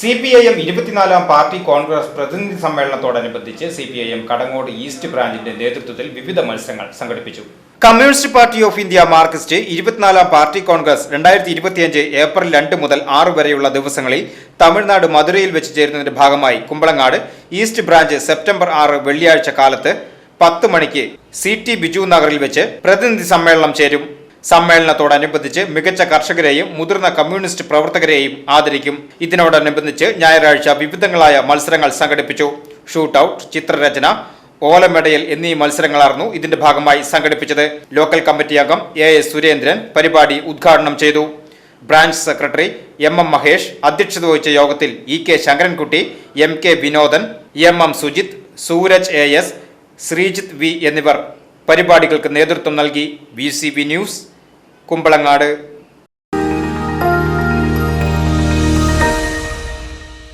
C P I M ഇരുപത്തിനാലാം party Congress പ്രതിനിധി സമ്മേളനത്തോടനുബന്ധിച്ച് C P I M Kadangode east ബ്രാഞ്ചിന്റെ നേതൃത്വത്തിൽ വിവിധ മത്സരങ്ങൾ സംഘടിപ്പിച്ചു. Communist party of India marxist ഇരുപത്തിനാലാം പാർട്ടി കോൺഗ്രസ് രണ്ടായിരത്തി ഇരുപത്തിയഞ്ച് ഏപ്രിൽ രണ്ട് മുതൽ ആറ് വരെയുള്ള ദിവസങ്ങളിൽ തമിഴ്നാട് മധുരയിൽ വെച്ച് ചേരുന്നതിന്റെ ഭാഗമായി കുമ്പളങ്ങാട് ഈസ്റ്റ് ബ്രാഞ്ച് സെപ്റ്റംബർ ആറ് വെള്ളിയാഴ്ച കാലത്ത് പത്ത് മണിക്ക് സി ടി ബിജു നഗറിൽ വെച്ച് പ്രതിനിധി സമ്മേളനം ചേരും. സമ്മേളനത്തോടനുബന്ധിച്ച് മികച്ച കർഷകരെയും മുതിർന്ന കമ്മ്യൂണിസ്റ്റ് പ്രവർത്തകരെയും ആദരിക്കും. ഇതിനോടനുബന്ധിച്ച് ഞായറാഴ്ച വിവിധങ്ങളായ മത്സരങ്ങൾ സംഘടിപ്പിച്ചു. ഷൂട്ടൌട്ട് ചിത്രരചന ഓലമെടയൽ എന്നീ മത്സരങ്ങളായിരുന്നു ഇതിന്റെ ഭാഗമായി സംഘടിപ്പിച്ചത്. ലോക്കൽ കമ്മിറ്റി അംഗം എ എസ് സുരേന്ദ്രൻ പരിപാടി ഉദ്ഘാടനം ചെയ്തു. Branch secretary M M Mahesh അധ്യക്ഷത വഹിച്ച യോഗത്തിൽ E K Sankarankutty M K Vinodan M M Sujith Sooraj A S Sreejith V എന്നിവർ പരിപാടികൾക്ക് നേതൃത്വം നൽകി. V news. കുമ്പളങ്ങാട്